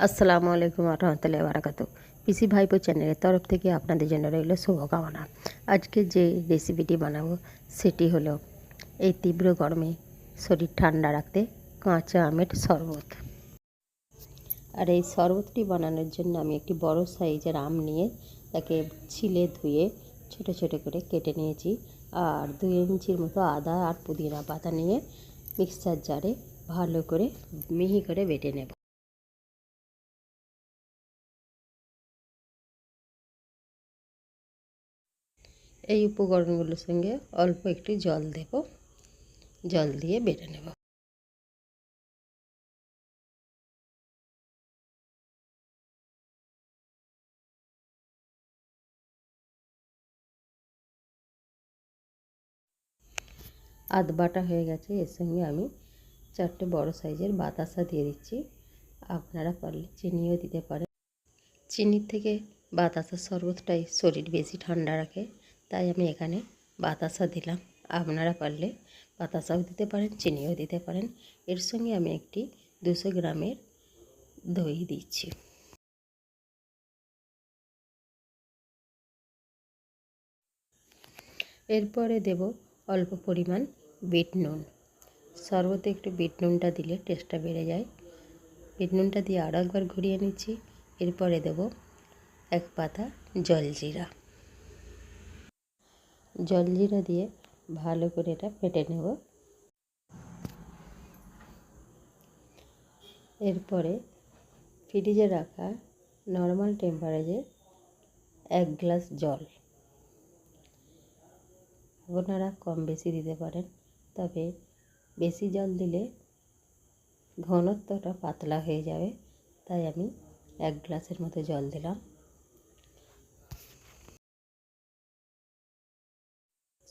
আসসালামু আলাইকুম রহমতুল্লাহ বারাকাত পিসি ভাইপো চ্যানেলের তরফ থেকে আপনাদের জন্য রইল শুভকামনা। আজকে যে রেসিপিটি বানাবো, সেটি হলো এই তীব্র গরমে শরীর ঠান্ডা রাখতে কাঁচা আমের শরবত। আর এই শরবতটি বানানোর জন্য আমি একটি বড় সাইজের আম নিয়ে তাকে ছিলে ধুয়ে ছোট ছোট করে কেটে নিয়েছি। আর দুই ইঞ্চির মতো আদা আর পুদিনা পাতা নিয়ে মিক্সচার জারে ভালো করে মিহি করে বেটে নেব। এই উপকরণগুলোর সঙ্গে অল্প একটু জল দেব। জল দিয়ে বেটে নেব। আধ বাটা হয়ে গেছে, এর সঙ্গে আমি চারটে বড় সাইজের বাতাসা দিয়ে দিচ্ছি। আপনারা পারলে চিনিও দিতে পারেন। চিনির থেকে বাতাসার শরবতটাই শরীর বেশি ঠান্ডা রাখে। তাই আমি এখানে বাতাসা দিলাম। আপনারা পারলে বাতাসাও দিতে পারেন, চিনিও দিতে পারেন। এর সঙ্গে আমি একটি দুশো গ্রামের দই দিচ্ছি। এরপরে দেব অল্প পরিমাণ বিট নুন। শরবতে একটু বিট নুনটা দিলে টেস্টটা বেড়ে যায়। বিট নুনটা দিয়ে আরও একবার ঘুরিয়ে নিচ্ছি। এরপরে দেব এক পাতা জলজিরা। জলজিরা দিয়ে ভালো করে এটা ফেটে নেব। এরপরে ফ্রিজে রাখা নর্মাল টেম্পারেচারে এক গ্লাস জল। আপনারা কম বেশি দিতে পারেন, তবে বেশি জল দিলে ঘনত্বটা পাতলা হয়ে যাবে, তাই আমি এক গ্লাসের মতো জল দিলাম।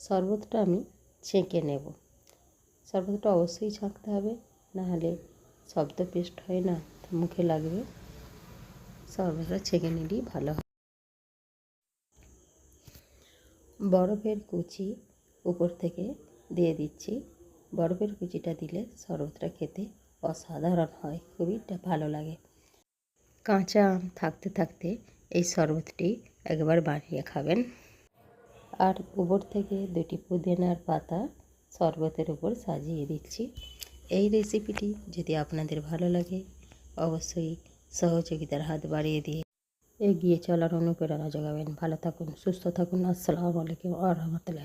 শরবতটা আমি ছেঁকে নেব। শরবতটা অবশ্যই ছাঁকতে হবে, নাহলে শব্দ পেস্ট হয় না, মুখে লাগবে। শরবতটা ছেঁকে নিলেই ভালো হয়। বরফের কুচি উপর থেকে দিয়ে দিচ্ছি। বরফের কুচিটা দিলে শরবতটা খেতে অসাধারণ হয়, খুবই ভালো লাগে। কাঁচা আম থাকতে থাকতে এই শরবতটি একবার বানিয়ে খাবেন। আর উপর থেকে দুটি পুদিনার পাতা শরবতের উপর সাজিয়ে দিচ্ছি। এই রেসিপিটি যদি আপনাদের ভালো লাগে, অবশ্যই সহযোগিতার হাত বাড়িয়ে দিয়ে এগিয়ে চলার অনুপ্রেরণা যোগাবেন। ভালো থাকুন, সুস্থ থাকুন। আসসালামু আলাইকুম আ রহমতুল্লাহ।